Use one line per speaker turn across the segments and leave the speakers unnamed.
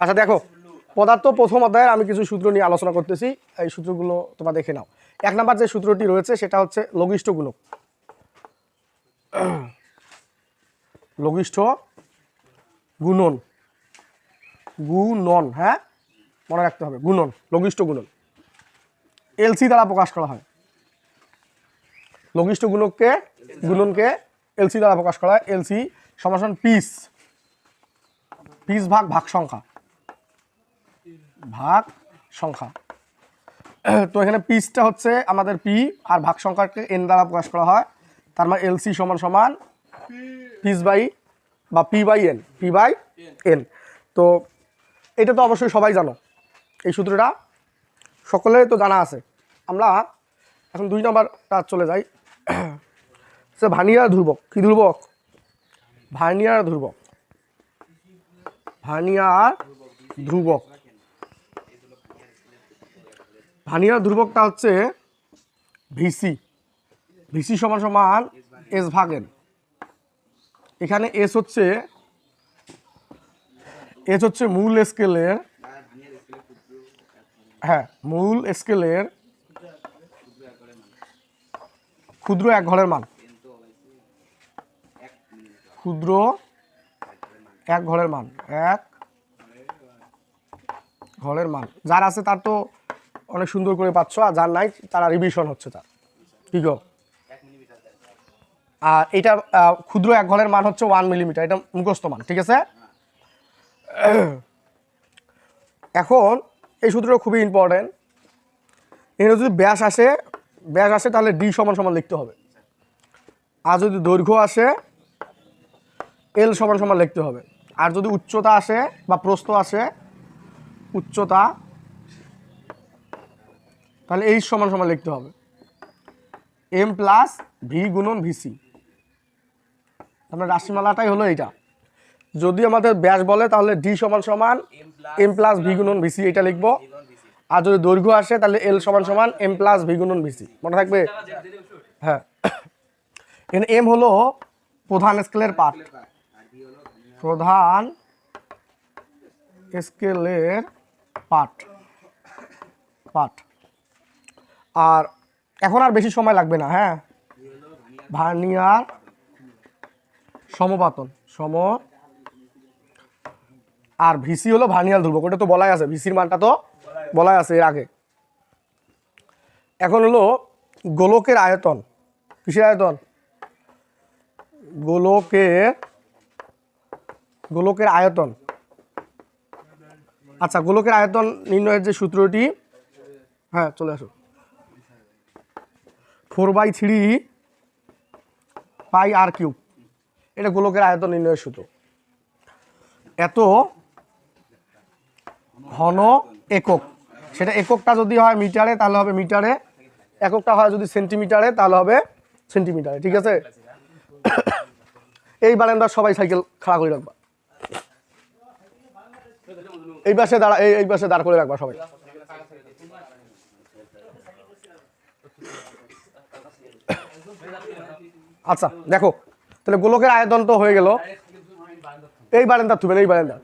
আচ্ছা দেখো, পদার্থ প্রথম অধ্যায়ে আমি কিছু সূত্র নিয়ে আলোচনা করতেছি। এই সূত্রগুলো তোমরা দেখে নাও। এক নাম্বার যে সূত্রটি রয়েছে, সেটা হচ্ছে লঘিষ্ঠ গুণক লঘিষ্ঠ গুণন। গুণন হ্যাঁ? মনে রাখতে হবে, গুণন, লঘিষ্ঠ গুণন। এলসি দ্বারা প্রকাশ করা হয়। লঘিষ্ঠ গুণককে, গুণনকে এলসি দ্বারা প্রকাশ করা হয়। LC সমাসন piece. পিস ভাগ ভাগ সংখ্যা ভাগ সংখ্যা। তো এখানে পিসটা হচ্ছে আমাদের পি আর ভাগ সংখ্যাকে এন দ্বারা প্রকাশ করা হয়। তার মানে এলসি সমান সমান পিস বাই বা P by N, P by N. তো এটা তো অবশ্যই সবাই জানো। এই সূত্রটা সকলের তো জানা আছে। আমরা এখন দুই নম্বরটা চলে যাই। সে ভানিয়ার ধ্রুবক। কি ধ্রুবক? ভার্নিয়ার ধ্রুবক। ভার্নিয়ার ধ্রুবক। ভার্নিয়ার ধ্রুবকটা হচ্ছে ভিসি। ভিসি সমান সমান এস ভাগেন। এখানে এস হচ্ছে এস হচ্ছে মূল স্কেলের হ্যাঁ মূল স্কেলের ক্ষুদ্র এক ঘরের মান। ক্ষুদ্র এক ঘরের মান, এক ঘরের মান। যার আছে তার তো অনেক সুন্দর করে পাচ্ছ, আর যার নাই, তারা রিভিশন হচ্ছে তার। কি গো আর এটা ক্ষুদ্র এক ঘরের মান হচ্ছে ওয়ান মিলিমিটার এটা মুখস্থ মান, ঠিক আছে? এখন, এই সূত্রটা খুবই ইম্পর্টেন্ট এখানে যদি ব্যাস আসে ব্যাস আসে তাহলে ডি সমান সমান লিখতে হবে। আর যদি দৈর্ঘ্য আসে এল সমান সমান লিখতে হবে। আর যদি উচ্চতা আসে বা প্রস্থ আসে, উচ্চতা তাহলে এইচ সমান সমান লিখতে হবে। এম প্লাস ভি গুণন ভিসি আমরা রাশিমালাটাই হলো এইটা। যদি আমাদের ব্যাস বলে, তাহলে ডি সমান সমান এম প্লাস ভি গুণন ভিসি এটা লিখব। আর যদি দৈর্ঘ্য আসে, তাহলে এল সমান সমান এম প্লাস ভি গুণন ভিসি মনে থাকবে? হ্যাঁ। এম হলো প্রধান স্কেলের পার্ট প্রধান স্কেলের পার্ট পার্ট আর এখন আর বেশি সময় লাগবে না হ্যাঁ? ভার্নিয়ার সমপাতন সম আর ভিসি হলো ভার্নিয়াল ধ্রুবক, ওটা তো বলাই আছে, ভিসির মানটা তো বলাই আছে এর আগে। এখন হলো গোলকের আয়তন, কিসের আয়তন? গোলকের গোলকের আয়তন। আচ্ছা গোলকের আয়তন নির্ণয়ের যে সূত্রটি হ্যাঁ চলে আসো। Four by three pi R cube. এটা গোলকের আয়তন নির্ণয়ের সূত্র। এত ঘন একক। সেটা এককটা যদি হয় মিটারে, তাহলে হবে মিটারে। এককটা হয় যদি সেন্টিমিটারে, তাহলে হবে সেন্টিমিটারে। ঠিক আছে? এই বারান্দার সবাই সাইকেল খাড়া করে রাখবা। এই পাশে দাঁড়া এই পাশে দাঁড় করে রাখবা সবাই। আচ্ছা দেখো, তাহলে গোলকের আয়তন তো হয়ে গেল। এই বারান্দা তুবেন এই বারান্দা।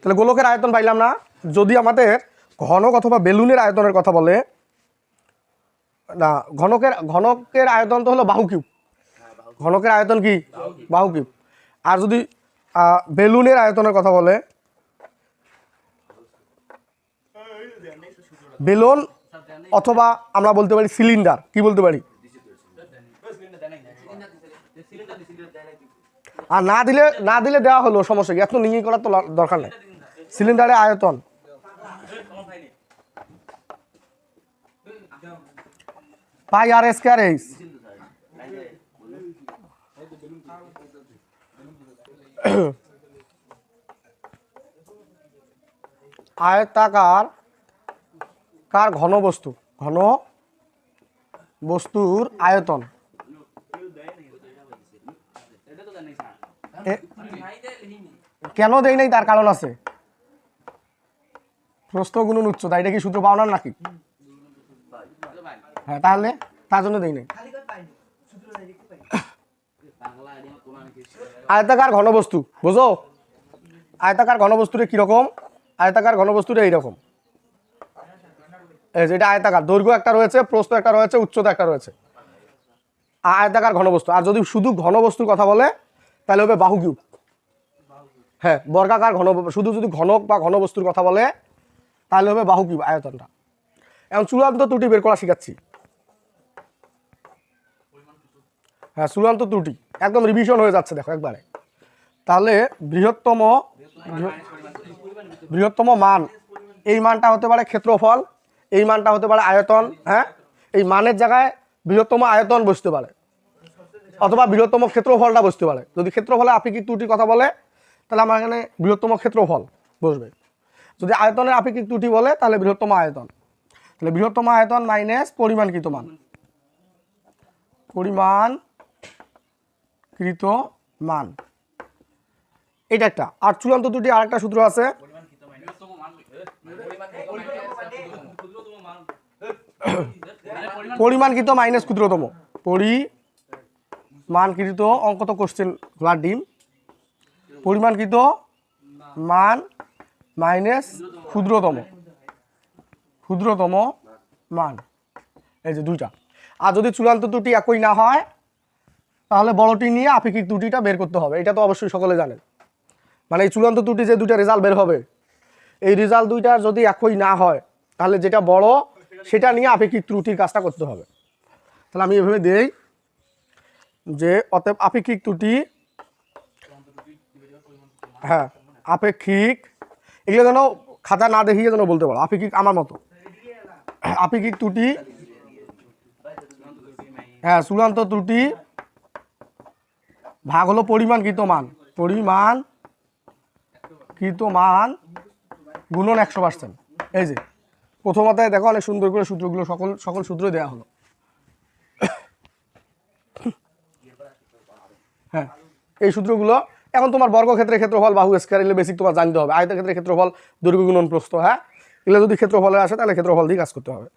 তাহলে গোলকের আয়তন পাইলাম না। যদি আমাদের ঘনক অথবা বেলুনের আয়তনের কথা বলে, না, ঘনকের ঘনকের আয়তন তো হলো বাহু কিউব। ঘনকের আয়তন কি? বাহু কিউব। আর যদি বেলুনের আয়তনের কথা বলে বেলুন অথবা আমরা বলতে পারি সিলিন্ডার, কি বলতে পারি? আর না দিলে না দিলে দেওয়া হলো, সমস্যা কি? এত নিয়ে করার তো দরকার নেই। সিলিন্ডারে আয়তন। Pi R square H. আয়তাকার কার ঘন বস্তু? ঘন বস্তুর আয়তন। কেন দেই নাই? তার কারণ আছে। প্রস্থ গুণন উচ্চতা, এটা কি সূত্র পাওনার নাকি? হ্যাঁ তাহলে তার জন্য দেই নাই। আয়তাকার ঘনবস্তু বুঝো? আয়তাকার ঘনবস্তুটা কীরকম? আয়তাকার ঘনবস্তুটা এইরকম। এই যে এটা আয়তাকার, দৈর্ঘ্য একটা রয়েছে, প্রস্থ একটা রয়েছে, উচ্চতা একটা রয়েছে। আয়তাকার ঘনবস্তু। আর যদি শুধু ঘনবস্তুর কথা বলে, তাহলে হবে বাহু কিউব। হ্যাঁ বর্গাকার ঘন, শুধু যদি ঘনক বা ঘনবস্তুর কথা বলে, তাহলে হবে বাহু কিউব আয়তনটা। এখন চূড়ান্ত ত্রুটি বের করা শিখাচ্ছি। হ্যাঁ চূড়ান্ত ত্রুটি। একদম রিভিশন হয়ে যাচ্ছে, দেখো একবারে। তাহলে বৃহত্তম, বৃহ- বৃহত্তম মান, এই মানটা হতে পারে ক্ষেত্রফল এই মানটা হতে পারে আয়তন হ্যাঁ? এই মানের জায়গায় বৃহত্তম আয়তন বসতে পারে। অথবা বৃহত্তম ক্ষেত্রফলটা বসতে পারে। যদি ক্ষেত্রফলে আপেক্ষিক ত্রুটির কথা বলে, তাহলে আমার এখানে বৃহত্তম ক্ষেত্রফল বসবে। যদি আয়তনের আপেক্ষিক ত্রুটি বলে, তাহলে বৃহত্তম আয়তন। তাহলে বৃহত্তম আয়তন মাইনাস পরিমাণকৃত মান। পরিমাণ কৃত মান। এটা একটা। আর চূড়ান্ত দুটি আরেকটা সূত্র আছে। পরিমাণকৃত মাইনাস ক্ষুদ্রতম। পরিমাণকৃত অঙ্ক তো কোশ্চেন ঘোড়ার ডিম। পরিমাণকৃত মান মাইনাস ক্ষুদ্রতম। ক্ষুদ্রতম মান। এই যে দুইটা। আর যদি চূড়ান্ত ত্রুটি একই না হয়, তাহলে বড়টি নিয়ে আপেক্ষিক ত্রুটিটা বের করতে হবে। এটা তো অবশ্যই সকলে জানেন মানে এই চূড়ান্ত ত্রুটি যে দুইটা রেজাল্ট বের হবে, এই রেজাল্ট দুইটার যদি একই না হয়, তাহলে যেটা বড় সেটা নিয়ে আপেক্ষিক ত্রুটির কাজটা করতে হবে? তাহলে আমি এভাবে দেই যে অতএব আপেক্ষিক ত্রুটি হ্যাঁ আপেক্ষিক, এগুলো যেন খাতা না দেখিয়ে যেন বলতে পারো, আপেক্ষিক আমার মতো। আপেক্ষিক ত্রুটি হ্যাঁ চূড়ান্ত ত্রুটি, ভাগ হলো পরিমাণকৃত মান পরিমাণ কৃত মান গুণন একশো পার্সেন্ট এই যে প্রথমতে দেখো অনেক সুন্দর করে সূত্রগুলো, সকল সকল সূত্র দেওয়া হলো। হ্যাঁ এই সূত্রগুলো, এখন তোমার বর্গক্ষেত্রের ক্ষেত্রফল, বাহু স্কোয়ার এগুলো বেসিক তোমার জানতে হবে। আয়তের ক্ষেত্রে ক্ষেত্রফল, দৈর্ঘ্য গুণন প্রস্থ হ্যাঁ? এগুলো যদি ক্ষেত্রফলে আসে, তাহলে ক্ষেত্রফল দিয়ে কাজ করতে হবে।